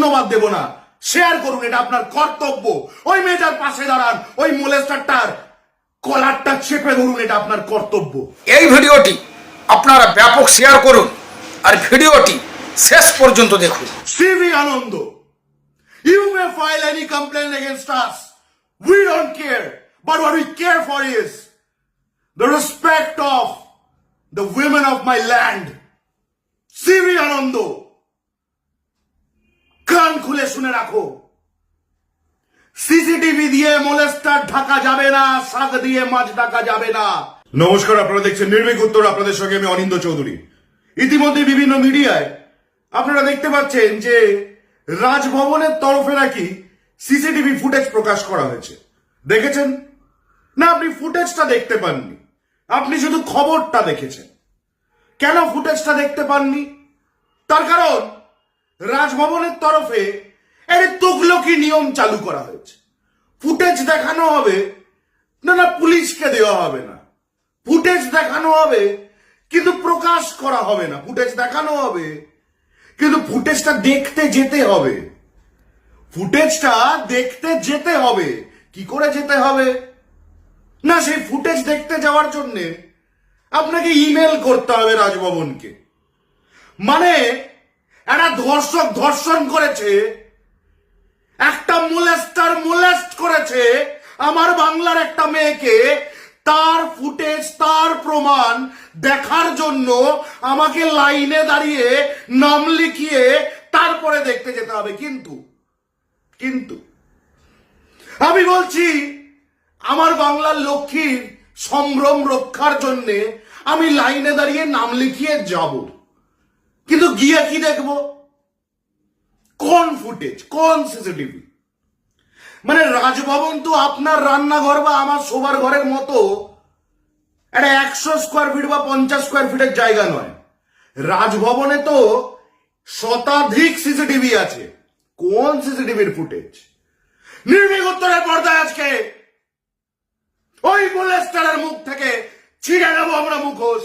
ধন্যবাদ দেব না। শেয়ার করুন এটা আপনার কর্তব্য। ওই মেজার পাশে দাঁড়ান ওই মোলেস্টারটার কলারটা চেপে ধরুন এটা আপনার কর্তব্য। এই ভিডিওটি আপনারা ব্যাপক শেয়ার করুন আর ভিডিওটি শেষ পর্যন্ত দেখুন। CV Anand. You may file any complain against us we don't care but what we care for is the respect of the women of my land CV Anand. কান খুলে শুনে রাখো। সিসিটিভি দিয়ে মোলেস্টার ঢাকা যাবে না, শাক দিয়ে মাছ ঢাকা যাবে না। নমস্কার, আপনারা দেখছেন নির্ভীক উত্তর। আপনাদের সঙ্গে আমি অনিন্দ চৌধুরী। ইতিমধ্যে বিভিন্ন মিডিয়ায় আপনারা দেখতে পাচ্ছেন যে রাজভবনের তরফে নাকি সিসিটিভি ফুটেজ প্রকাশ করা হয়েছে। দেখেছেন? না, আপনি ফুটেজটা দেখতে পাননি। আপনি শুধু খবরটা দেখেছেন। কেন ফুটেজটা দেখতে পাননি? তার কারণ রাজভবনের তরফে এর তুগলকি নিয়ম চালু করা হয়েছে। ফুটেজ দেখানো হবে, না না, পুলিশকে দেওয়া হবে না। ফুটেজ দেখানো হবে, কিন্তু প্রকাশ করা হবে না। ফুটেজ দেখানো হবে, কিন্তু ফুটেজটা দেখতে যেতে হবে। ফুটেজটা দেখতে যেতে হবে। কি করে যেতে হবে? না, সেই ফুটেজ দেখতে যাওয়ার জন্যে আপনাকে ইমেল করতে হবে রাজভবনকে। মানে একটা ধর্ষক ধর্ষণ করেছে। একটা মোলেস্টার মোলেস্ট করেছে। আমার বাংলার একটা মেয়েকে তার ফুটেজ তার প্রমাণ দেখার জন্য আমাকে লাইনে দাঁড়িয়ে নাম লিখিয়ে তারপরে দেখতে যেতে হবে। কিন্তু কিন্তু আমি বলছি, আমার বাংলার লক্ষ্মীর সম্ভ্রম রক্ষার জন্যে আমি লাইনে দাঁড়িয়ে নাম লিখিয়ে যাব। কিন্তু গিয়ে কি দেখব? কোন ফুটেজ কোন সিসিটিভি মানে রাজভবন তো আপনার রান্নাঘর বা আমার শোবার ঘরের মতো। একটা একশো স্কোয়ার ফিট বা পঞ্চাশ স্কোয়ার ফিটের জায়গা নয়। রাজভবনে তো শতাধিক সিসিটিভি আছে। কোন সিসিটিভির ফুটেজ নির্ভীক উত্তরের পর্দায় আজকে ওই মোলেস্টারের মুখ থেকে ছিঁড়ে নেব আমরা মুখোশ।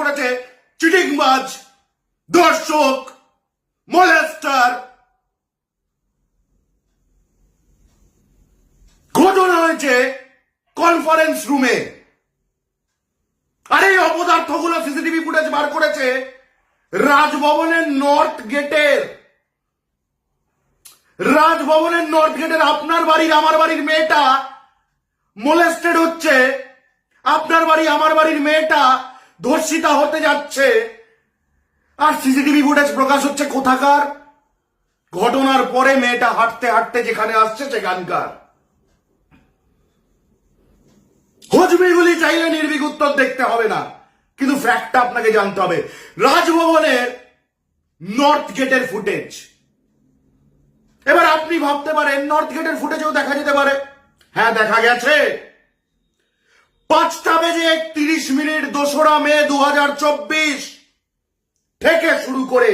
করেছে চিটিংবাজ দর্শক মোলেস্টার। ঘটনা হয়েছে কনফারেন্স রুমে আর এই অপদার্থগুলো সিসিটিভি ফুটেজ বার করেছে রাজভবনের নর্থ গেটের রাজভবনের নর্থ গেটের আপনার বাড়ির, আমার বাড়ির মেয়েটা মোলেস্টেড হচ্ছে। আপনার বাড়ি, আমার বাড়ির মেয়েটা ধর্ষিতা হতে যাচ্ছে। আর সিসিটিভি ফুটেজ প্রকাশ হচ্ছে কোথাকার? ঘটনার পরে মেয়েটা হাঁটতে হাঁটতে যেখানে আসছে সেখানকার। হজবিগুলি চাইলে নির্বিক উত্তর দেখতে হবে না, কিন্তু ফ্যাক্টটা আপনাকে জানতে হবে। রাজভবনের নর্থ গেটের ফুটেজ এবার আপনি ভাবতে পারেন নর্থ গেটের ফুটেজও দেখা যেতে পারে। হ্যাঁ দেখা গেছে। পাঁচটা বেজে একত্রিশ মিনিট দোসরা মে দু হাজার চব্বিশ। থেকে শুরু করে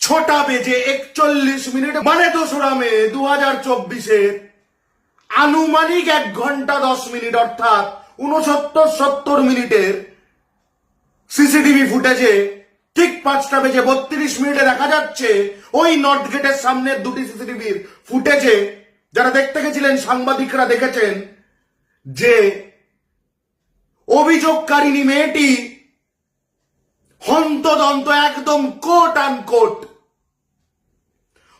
ছটা বেজে একচল্লিশ মিনিট মানে দোসরা মে দু হাজার আনুমানিক এক ঘণ্টা দশ মিনিট, অর্থাৎ উনসত্তর সত্তর মিনিটের সিসিটিভি ফুটেজে ঠিক পাঁচটা বেজে বত্রিশ মিনিটে দেখা যাচ্ছে, ওই নর্থ গেটের সামনের দুটি সিসিটিভির ফুটেজে, যারা দেখতে গেছিলেন, সাংবাদিকরা দেখেছেন যে অভিযোগকারিনী মেয়েটি হন্তদন্ত একদম কোট আন কোট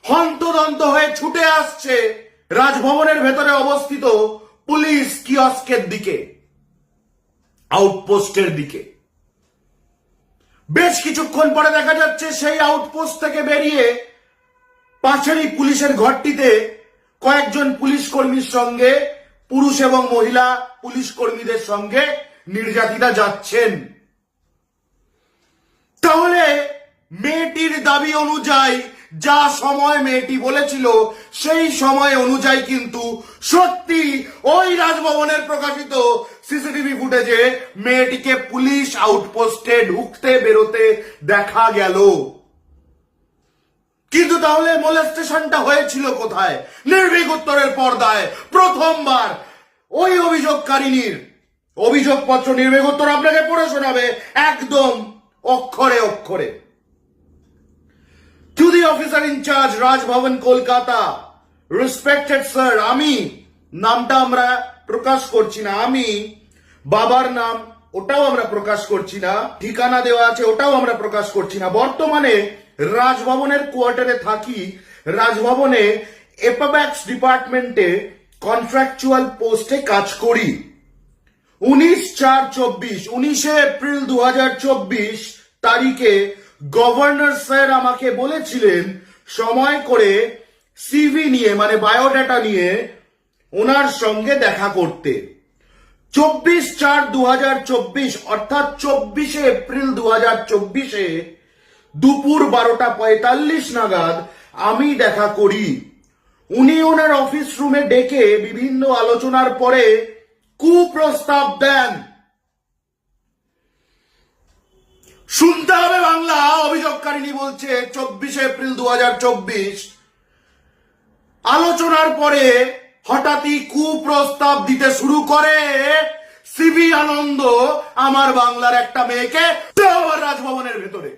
হন্তদন্ত হয়ে ছুটে আসছে রাজভবনের ভেতরে অবস্থিত পুলিশ কিয়স্কের দিকে আউটপোস্টের দিকে। বেশ কিছুক্ষণ পরে দেখা যাচ্ছে সেই আউটপোস্ট থেকে বেরিয়ে পাশেরই পুলিশের ঘরটিতে কয়েকজন পুলিশ কর্মীর সঙ্গে পুরুষ এবং মহিলা পুলিশ কর্মীদের সঙ্গে নির্যাতিতা যাচ্ছেন। তাহলে মেয়েটির দাবি অনুযায়ী যা সময় মেয়েটি বলেছিল, সেই সময় অনুযায়ী কিন্তু সত্যি ওই রাজভবনের প্রকাশিত সিসিটিভি ফুটেজে মেয়েটিকে পুলিশ আউটপোস্টে ঢুকতে, বেরোতে দেখা গেল। কিন্তু তাহলে মোলেস্টেশনটা হয়েছিল কোথায়? নির্ভীক উত্তরের পর্দায় প্রথমবার। ওই অভিযোগকারিনীর অভিযোগপত্র নির্ভীক উত্তর আপনাকে পড়ে শোনাবে একদম অক্ষরে অক্ষরে। To the officer in charge Raj Bhavan Kolkata respected sir আমি নামটা আমরা প্রকাশ করছি না। আমি বাবার নাম ওটাও আমরা প্রকাশ করছি না। ঠিকানা দেওয়া আছে ওটাও আমরা প্রকাশ করছি না। বর্তমানে রাজভবনের কোয়ার্টারে থাকি, রাজভবনে এপাব্যাক্স ডিপার্টমেন্টে কন্ট্রাকচুয়াল পোস্টে কাজ করি। উনিশ চার চব্বিশ, উনিশে এপ্রিল দু চব্বিশ তারিখে গভর্নর স্যার আমাকে বলেছিলেন, সময় করে সিভি নিয়ে মানে বায়োডাটা নিয়ে ওনার সঙ্গে দেখা করতে। চব্বিশ চার দু অর্থাৎ চব্বিশে এপ্রিল দু চব্বিশে দুপুর বারোটা পঁয়তাল্লিশ নাগাদ আমি দেখা করি। উনি ওনার অফিস রুমে ডেকে বিভিন্ন আলোচনার পরে কুপ্রস্তাব দেন। শুনতে হবে বাংলা অভিযোগকারিনী বলছে, চব্বিশে এপ্রিল দু হাজার চব্বিশ। আলোচনার পরে হঠাৎই কুপ্রস্তাব দিতে শুরু করে সিবি আনন্দ, আমার বাংলার একটা মেয়েকে রাজভবনের ভেতরে।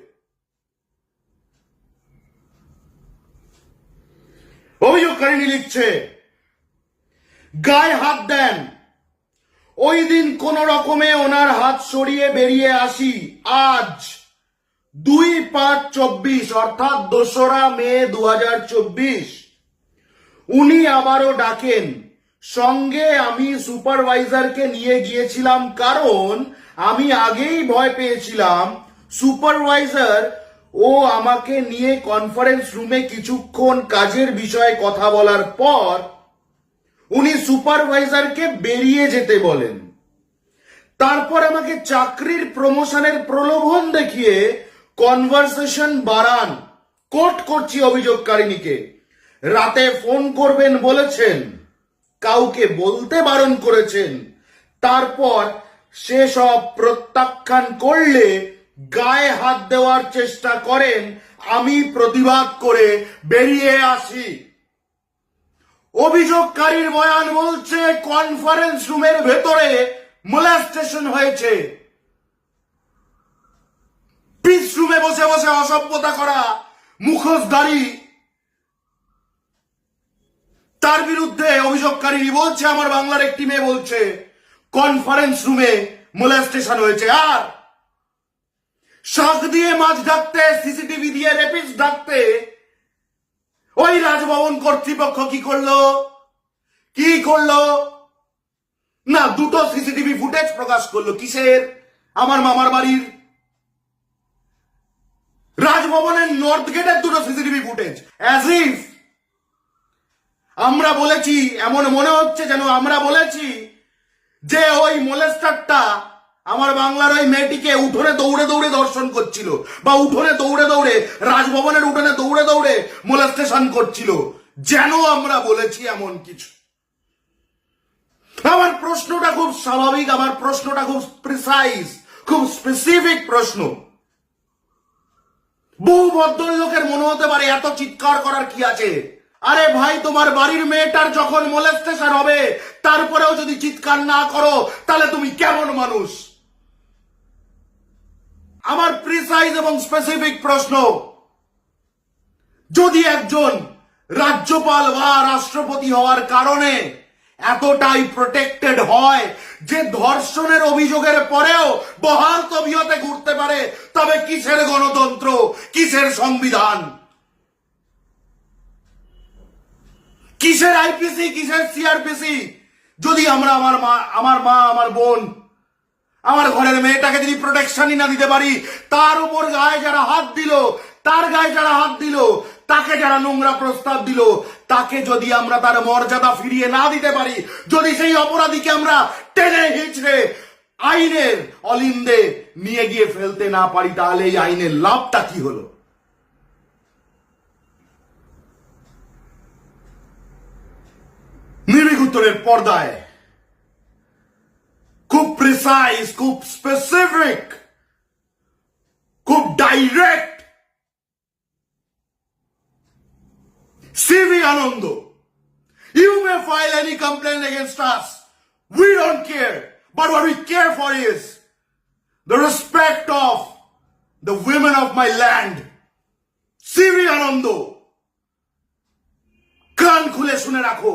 অভিযোগকারিনী লিখছে। গায়ে হাত দেন। ওই দিন কোন রকমে ওনার হাত সরিয়ে বেরিয়ে আসি। আজ দুই পাঁচ চব্বিশ, অর্থাৎ দোসরা মে দু হাজার চব্বিশ। উনি আবারও ডাকেন। সঙ্গে আমি সুপারভাইজারকে নিয়ে গিয়েছিলাম, কারণ আমি আগেই ভয় পেয়েছিলাম। সুপারভাইজার ও আমাকে নিয়ে কনফারেন্স রুমে কিছুক্ষণ কাজের বিষয়ে কথা বলার পর উনি সুপারভাইজারকে বেরিয়ে যেতে বলেন। তারপর আমাকে চাকরির প্রমোশনের প্রলোভন দেখিয়ে কনভারসেশন বাড়ান কোট করছি অভিযোগকারিণীকে। রাতে ফোন করবেন বলেছেন, কাউকে বলতে বারণ করেছেন। তারপর সেসব প্রত্যাখ্যান করলে গায়ে হাত দেওয়ার চেষ্টা করেন, আমি প্রতিবাদ করে বেরিয়ে আসি। অভিযোগকারীর বয়ান বলছে কনফারেন্স রুমের ভেতরে মোলাস্টেশন হয়েছে। পিস রুমে বসে বসে অসভ্যতা করা, মুখোশধারী। তার বিরুদ্ধে অভিযোগকারী বলছে, আমার বাংলার একটি মেয়ে বলছে কনফারেন্স রুমে মোলাস্টেশন হয়েছে। আর শাক দিয়ে মাছ ডাকতে সিসিটিভি দিয়ে রেপিস ডাকতে ওই রাজভবন কর্তৃপক্ষ কি করল? কি করল? না, দুটো সিসিটিভি ফুটেজ প্রকাশ করল। কিসের? আমার মামার বাড়ির। রাজভবনের নর্থ গেটের দুটো সিসিটিভি ফুটেজ। অ্যাজ ইফ আমরা বলেছি, এমন মনে হচ্ছে যেন আমরা বলেছি যে ওই মোলেস্টারটা আমার বাংলার ওই মেয়েটিকে উঠোনে দৌড়ে দৌড়ে দর্শন করছিল বা উঠোনে দৌড়ে দৌড়ে, রাজভবনের উঠোনে দৌড়ে দৌড়ে মোলেস্টেশন করছিল। যেন আমরা বলেছি এমন কিছু। আমার প্রশ্নটা খুব স্বাভাবিক, আমার প্রশ্নটা খুব প্রিসাইজ খুব স্পেসিফিক প্রশ্ন। বহু ভদ্রলোকের মনে হতে পারে এত চিৎকার করার কি আছে? আরে ভাই, তোমার বাড়ির মেয়েটার যখন মোলেস্টেশন হবে, তারপরেও যদি চিৎকার না করো, তাহলে তুমি কেমন মানুষ? আমার প্রিসাইজ এবং স্পেসিফিক প্রশ্ন। যদি একজন রাজ্যপাল বা রাষ্ট্রপতি হওয়ার কারণে এতটাই প্রোটেক্টেড হয় যে ধর্ষণের অভিযোগের পরেও বহাল তবিয়তে ঘুরতে পারে, তবে কিসের গণতন্ত্র, কিসের সংবিধান? কিসের আইপিসি, কিসের সিআরপিসি? যদি আমরা আমার মা আমার মা, আমার বোন আমার ঘরের মেয়েটাকে যদি প্রোটেকশনই না দিতে পারি, তার উপর গায়ে যারা হাত দিল, তার গায়ে যারা হাত দিল, তাকে যারা নোংরা প্রস্তাব দিল, তাকে যদি আমরা তার মর্যাদা ফিরিয়ে না দিতে পারি, যদি সেই অপরাধীকে আমরা টেনে হিচড়ে আইনের অলিন্দে নিয়ে গিয়ে ফেলতে না পারি, তাহলে এই আইনের লাভটা কি হলো? নির্ভীক উত্তরের পর্দায় খুব প্রিসাইজ খুব স্পেসিফিক খুব direct CV Anand you may file any complain against us we don't care but what we care for is the respect of the women of my land Shri Anand কান খুলে শুনে রাখো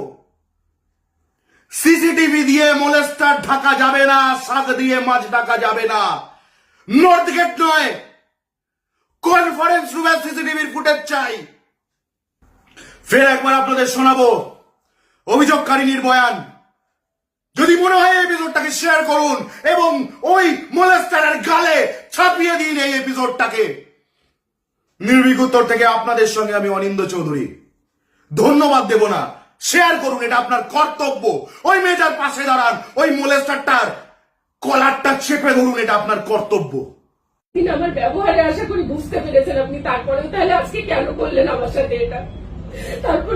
CCTV দিয়ে মোলেস্টার ঢাকা যাবে না শাক দিয়ে মাছ ঢাকা যাবে না। নর্থ গেট নয় কনফারেন্স রুমে সিসিটিভির ফুটেজ চাই। ফের একবার আপনাদের শোনাবো অভিযোগকারিনীর বয়ান যদি মনে হয় এই এপিসোডটাকে শেয়ার করুন এবং ওই মোলেস্টারের গালে ছাপিয়ে দিন এই এপিসোডটাকে নির্ভীক উত্তর থেকে আপনাদের সঙ্গে আমি অনিন্দ চৌধুরী। ধন্যবাদ দেব না। শেয়ার করুন, এটা আপনার কর্তব্য। ওই মেয়েটার পাশে দাঁড়ান, ওই মোলেস্টারটার কলারটা চেপে ধরুন, এটা আপনার কর্তব্য। তিনি আমার ব্যবহারে আশা করি বুঝতে পেরেছেন আপনি, তারপরেও তাহলে আজকে কেন করলেন আমার সাথে এটা? তারপর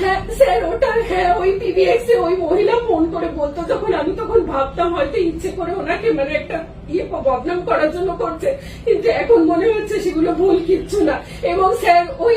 হ্যাঁ স্যার, ওটা হ্যাঁ ওই মহিলা ফোন করে বলতো, যখন আমি তখন ভাবতাম হয়তো ইচ্ছে করে ওনাকে মানে একটা ইয়ে বদনাম করার জন্য করছে, কিন্তু এখন মনে হচ্ছে সেগুলো ভুল কিচ্ছু না। এবং স্যার, ওই